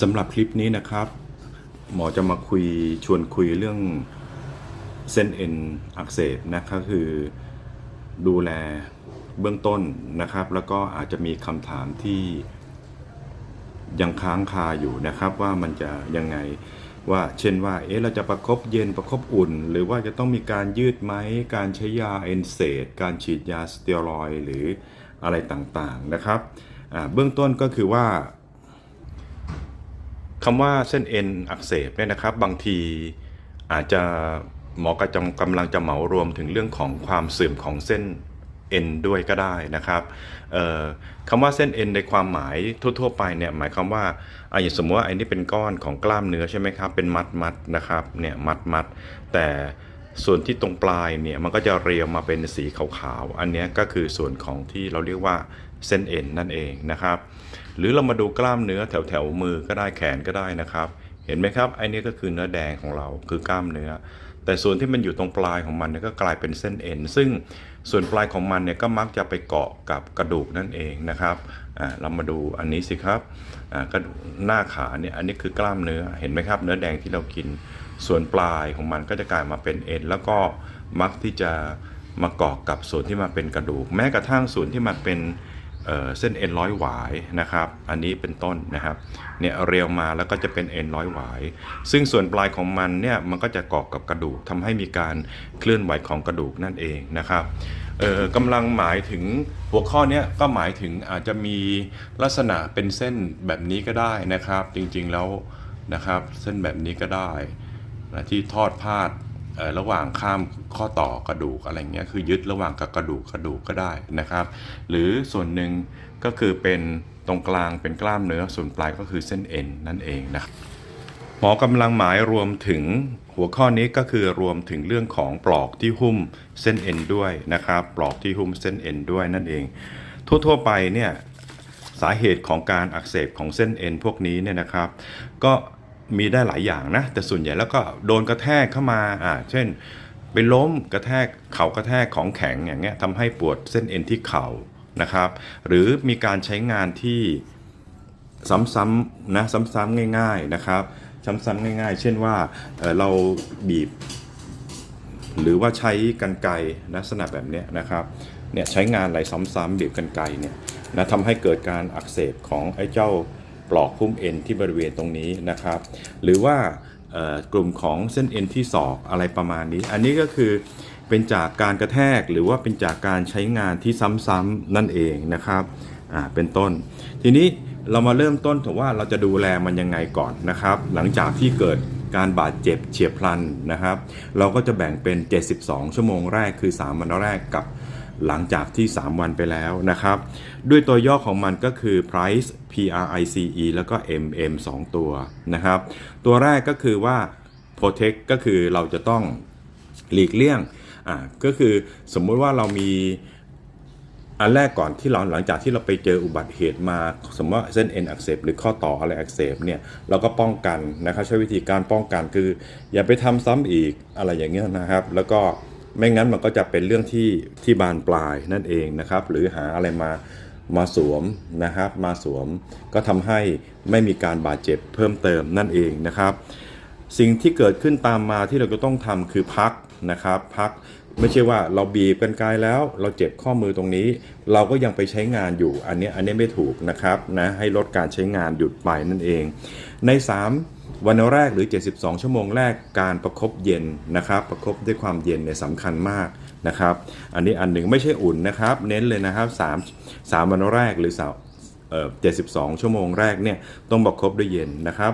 สำหรับคลิปนี้นะครับ หมอจะมาคุยชวนคุยเรื่องเส้นเอ็นอักเสบนะครับคือดูแลเบื้องต้นนะครับ แล้วก็อาจจะมีคำถามที่ยังค้างคาอยู่นะครับ ว่ามันจะยังไงว่าเช่นว่าเอ๊ะเราจะประคบเย็นประคบอุ่น หรือว่าจะต้องมีการยืดไหมการใช้ยาเอนเซดการฉีดยาสเตียรอยหรืออะไรต่างๆนะครับเบื้องต้นก็คือว่า คำว่าเส้นเอ็นอักเสบเนี่ยนะครับ บางทีอาจจะหมอกระจำกำลังจะเหมารวมถึงเรื่องของความเสื่อมของเส้นเอ็นด้วยก็ได้นะครับคำว่าเส้นเอ็นในความหมายทั่ว ๆ ไปเนี่ยหมายความว่าอะอย่างสมมติว่าไอ้นี่เป็นก้อนของกล้ามเนื้อใช่ไหมครับ เป็นมัดมัดนะครับเนี่ยมัดมัดแต่ส่วนที่ตรงปลายเนี่ยมันก็จะเรียวมาเป็นสีขาวๆ อันนี้ก็คือส่วนของที่เราเรียกว่าเส้นเอ็นนั่นเองนะครับ หรือเรามาดูกล้ามเนื้อแถวแถวๆมือก็ได้แขนก็ได้นะครับ เห็นไหมครับไอ้นี่ก็คือเนื้อแดงของเราคือกล้ามเนื้อ แต่ส่วนที่มันอยู่ตรงปลายของมันเนี่ยก็กลายเป็นเส้นเอ็นซึ่งส่วนปลายของมันเนี่ยก็มักจะไปเกาะกับกระดูกนั่นเองนะครับอ่าเรามาดูอันนี้สิครับอ่ากระดูกหน้าขาเนี่ยอันนี้คือกล้ามเนื้อเห็นไหมครับ เนื้อแดงที่เรากิน ส่วนปลายของมันก็จะกลายมาเป็นเอ็นแล้วก็มักที่จะมาเกาะกับส่วนที่มาเป็นกระดูก แม้กระทั่งส่วนที่มันเป็น เเส้นเอ็นร้อยหวายนะครับ อันนี้เป็นต้นนะครับเนี่ยเรียวมาแล้วก็จะเป็นเอ็นร้อยหวาย ซึ่งส่วนปลายของมันเนี่ยมันก็จะเกาะกับกระดูกทำให้มีการเคลื่อนไหวของกระดูกนั่นเองนะครับเอ่อกำลังหมายถึงหัวข้อนี้ก็หมายถึงอาจจะมีลักษณะเป็นเส้นแบบนี้ก็ได้นะครับ จริงๆแล้วนะครับ เส้นแบบนี้ก็ได้ที่ทอดพาด ระหว่างข้ามข้อต่อกระดูกอะไรเงี้ยคือยึดระหว่างกับกระดูกกระดูกก็ได้นะครับ หรือส่วนหนึ่งก็คือเป็นตรงกลางเป็นกล้ามเนื้อส่วนปลายก็คือเส้นเอ็นนั่นเองนะครับหมอกำลังหมายรวมถึงหัวข้อนี้ก็คือรวมถึงเรื่องของปลอกที่หุ้มเส้นเอ็นด้วยนะครับ ปลอกที่หุ้มเส้นเอ็นด้วยนั่นเอง ทั่วๆไปเนี่ยสาเหตุของการอักเสบของเส้นเอ็นพวกนี้เนี่ยนะครับ ก็ มีได้หลายอย่างนะ แต่ส่วนใหญ่แล้วก็โดนกระแทกเข้ามาอ่าเช่นไปล้มกระแทกเข่ากระแทกของแข็งอย่างเงี้ยทำให้ปวดเส้นเอ็นที่เข่านะครับ หรือมีการใช้งานที่ซ้ำๆนะซ้ำๆง่าย ๆนะครับซ้ำๆง่าย ๆ เช่นว่าเเราบีบ หรือว่าใช้กันไกรลักษณะแบบเนี้ยนะครับเนี่ยใช้งานอะไรซ้ำๆบีบกันไกรเนี่ยนะทำให้เกิดการอักเสบของไอ้เจ้า ปลอกหุ้มเอ็นที่บริเวณตรงนี้นะครับ หรือว่ากลุ่มของเส้นเอ็นที่ศอกอะไรประมาณนี้ อันนี้ก็คือเป็นจากการกระแทกหรือว่าเป็นจากการใช้งานที่ซ้ำๆนั่นเองนะครับเป็นต้น ทีนี้เรามาเริ่มต้นถึงว่าเราจะดูแลมันยังไงก่อนนะครับ หลังจากที่เกิดการบาดเจ็บเฉียบพลันนะครับ เราก็จะแบ่งเป็น 72 ชั่วโมงแรกคือ 3 วันแรกกับ หลังจากที่ 3 วันไปแล้วนะครับ ด้วยตัวย่อของมันก็คือ price P R I C E แล้วก็ M M 2 ตัวนะครับ ตัวแรกก็คือว่า protect ก็คือเราจะต้องหลีกเลี่ยงอ่าก็คือสมมุติว่าเรามีอันแรกก่อนที่เราหลังจากที่เราไปเจออุบัติเหตุมา สมมติว่าเส้นเอ็นอักเสบหรือข้อต่ออะไรอักเสบเนี่ยเราก็ป้องกันนะครับใช้วิธีการป้องกันคือ อย่าไปทำซ้ำอีกอะไรอย่างเงี้ยนะครับ แล้วก็ ไม่งั้นมันก็จะเป็นเรื่องที่ที่บานปลายนั่นเองนะครับ หรือหาอะไรมามาสวมนะครับ มาสวมก็ทำให้ไม่มีการบาดเจ็บเพิ่มเติมนั่นเองนะครับ สิ่งที่เกิดขึ้นตามมาที่เราจะต้องทำคือพักนะครับ พักไม่ใช่ว่าเราบีบกันกายแล้ว เราเจ็บข้อมือตรงนี้ เราก็ยังไปใช้งานอยู่ อันนี้อันนี้ไม่ถูกนะครับนะให้ลดการใช้งานหยุดไปนั่นเอง ใน 3 วันแรกหรือ 72 ชั่วโมงแรกการประคบเย็นนะครับ ประคบด้วยความเย็นเนี่ยสำคัญมากนะครับ อันนี้อันหนึ่งไม่ใช่อุ่นนะครับ เน้นเลยนะครับ3 3วันแรกหรือสาเอ่อ72 ชั่วโมงแรกเนี่ยต้องประคบด้วยเย็นนะครับ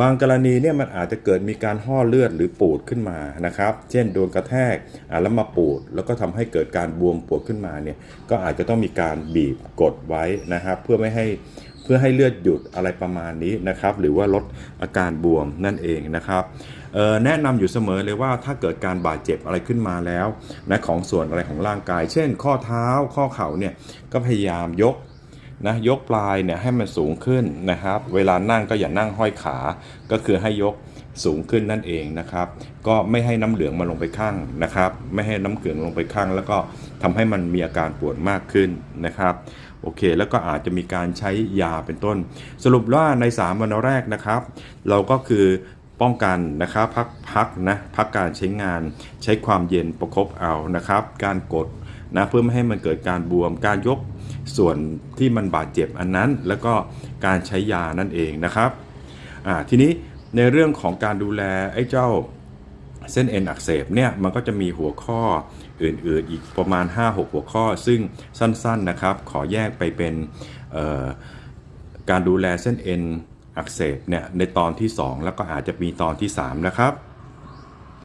บางกรณีเนี่ยมันอาจจะเกิดมีการห่อเลือดหรือปูดขึ้นมานะครับ เช่นโดนกระแทกแล้วมาปูด แล้วก็ทำให้เกิดการบวมปวดขึ้นมาเนี่ยก็อาจจะต้องมีการบีบกดไว้นะครับ เพื่อไม่ให้ เพื่อให้เลือดหยุดอะไรประมาณนี้นะครับ หรือว่าลดอาการบวมนั่นเองนะครับแนะนำอยู่เสมอเลยว่าถ้าเกิดการบาดเจ็บอะไรขึ้นมาแล้วนะของส่วนอะไรของร่างกาย เช่น ข้อเท้าข้อเข่าเนี่ยก็พยายามยกนะยกปลายเนี่ยให้มันสูงขึ้นนะครับ เวลานั่งก็อย่านั่งห้อยขา ก็คือให้ยก สูงขึ้นนั่นเองนะครับ ก็ไม่ให้น้ำเหลืองมาลงไปข้างนะครับ ไม่ให้น้ำเกลืองลงไปข้าง แล้วก็ทำให้มันมีอาการปวดมากขึ้นนะครับโอเค แล้วก็อาจจะมีการใช้ยาเป็นต้น สรุปว่าใน 3 วันแรกนะครับ เราก็คือป้องกันนะครับพักพักนะพักการใช้งานใช้ความเย็นประคบเอานะครับ การกดนะเพื่อไม่ให้มันเกิดการบวมการยกส่วนที่มันบาดเจ็บอันนั้น แล้วก็การใช้ยานั่นเองนะครับทีนี้ ในเรื่องของการดูแลไอ้เจ้าเส้นเอ็นอักเสบเนี่ยมันก็จะมีหัวข้ออื่นๆ อีกประมาณ 5-6 หัวข้อ ซึ่งสั้นๆนะครับ ขอแยกไปเป็นการดูแลเส้นเอ็นอักเสบเนี่ยในตอนที่ 2 แล้วก็อาจจะมีตอนที่ 3 นะครับ